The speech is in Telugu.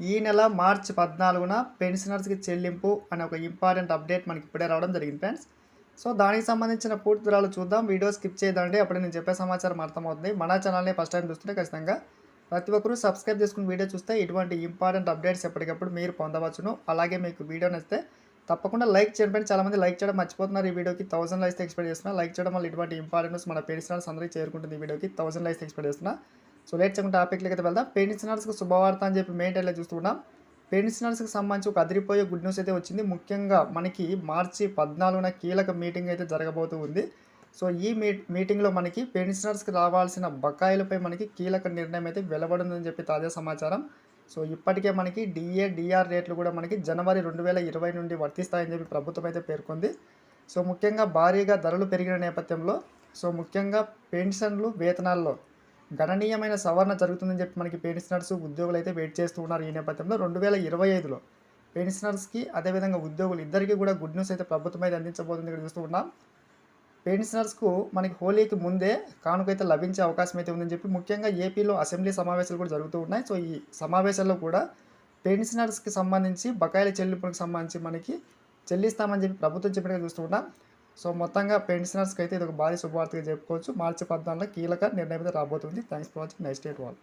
ఈ నెల మార్చి పద్నాలుగున పెన్షనర్స్కి చెల్లింపు అనే ఒక ఇంపార్టెంట్ అప్డేట్ మనకి ఇప్పుడే రావడం జరిగింది ఫ్రెండ్స్. సో దానికి సంబంధించిన పూర్తి వివరాలు చూద్దాం. వీడియో స్కిప్ చేయదండి. అప్పుడు నేను చెప్పే సమాచారం అర్థమవుతుంది. మన ఛానల్ని ఫస్ట్ టైం చూస్తుంటే ఖచ్చితంగా ప్రతి ఒక్కరూ సబ్స్క్రైబ్ చేసుకుని వీడియో చూస్తే ఇటువంటి ఇంపార్టెంట్ అప్డేట్స్ ఎప్పటికప్పుడు మీరు పొందవచ్చును. అలాగే మీకు వీడియో నచ్చితే తప్పకుండా లైక్ చేయండి ఫ్రెండ్స్. చాలామంది లైక్ చేయడం మర్చిపోతున్నారు. ఈ వీడియోకి థౌసండ్ లైక్స్ ఎక్స్పెక్ట్ చేస్తున్నా. లైక్ చేయడం వల్ల ఇటువంటి ఇంపార్టెంట్స్ మన పెన్షనర్స్ అందరికీ చేరుకుంటుంది ఈ వీడియోకి థౌసండ్ లైక్స్ ఎక్స్పెక్ట్ చేస్తున్నా. సో లేట్ చేయకుండా టాపిక్లకి అయితే వెళ్దాం పెన్షనర్స్కి శుభవార్త అని చెప్పి మెయిన్ టైల్లో చూస్తున్నాం. పెన్షనర్స్కి సంబంధించి ఒక అదిరిపోయే గుడ్ న్యూస్ అయితే వచ్చింది. ముఖ్యంగా మనకి మార్చి పద్నాలుగున కీలక మీటింగ్ అయితే జరగబోతూ ఉంది. సో ఈ మీ మీటింగ్లో మనకి పెన్షనర్స్కి రావాల్సిన బకాయిలపై మనకి కీలక నిర్ణయం అయితే వెలువడిందని చెప్పి తాజా సమాచారం. సో ఇప్పటికే మనకి డిఏ డిఆర్ రేట్లు కూడా మనకి జనవరి రెండు వేల ఇరవై నుండి వర్తిస్తాయని చెప్పి ప్రభుత్వం అయితే పేర్కొంది. సో ముఖ్యంగా భారీగా ధరలు పెరిగిన నేపథ్యంలో సో ముఖ్యంగా పెన్షన్లు వేతనాల్లో గణనీయమైన సవరణ జరుగుతుందని చెప్పి మనకి పెన్షనర్స్ ఉద్యోగులు అయితే వెయిట్ చేస్తూ ఉన్నారు ఈ నేపథ్యంలో. రెండు వేల ఇరవై ఐదులో పెన్షనర్స్కి అదేవిధంగా ఉద్యోగులు ఇద్దరికీ కూడా గుడ్ న్యూస్ అయితే ప్రభుత్వం అయితే అందించబోతుంది ఇక్కడ చూస్తూ ఉన్నాం. పెన్షనర్స్కు మనకి హోలీకి ముందే కానుకైతే లభించే అవకాశం అయితే ఉందని చెప్పి ముఖ్యంగా ఏపీలో అసెంబ్లీ సమావేశాలు కూడా జరుగుతూ ఉన్నాయి. సో ఈ సమావేశాల్లో కూడా పెన్షనర్స్కి సంబంధించి బకాయిల చెల్లింపులకు సంబంధించి మనకి చెల్లిస్తామని చెప్పి ప్రభుత్వం చెప్పినట్టు చూస్తూ ఉన్నాం. సో మొత్తంగా పెన్షనర్స్కి అయితే ఇది ఒక భారీ శుభవార్తగా చెప్పుకోవచ్చు. మార్చి పద్నాలుగులో కీలక నిర్ణయం అయితే రాబోతుంది. Thanks for watching. Next date వాళ్ళు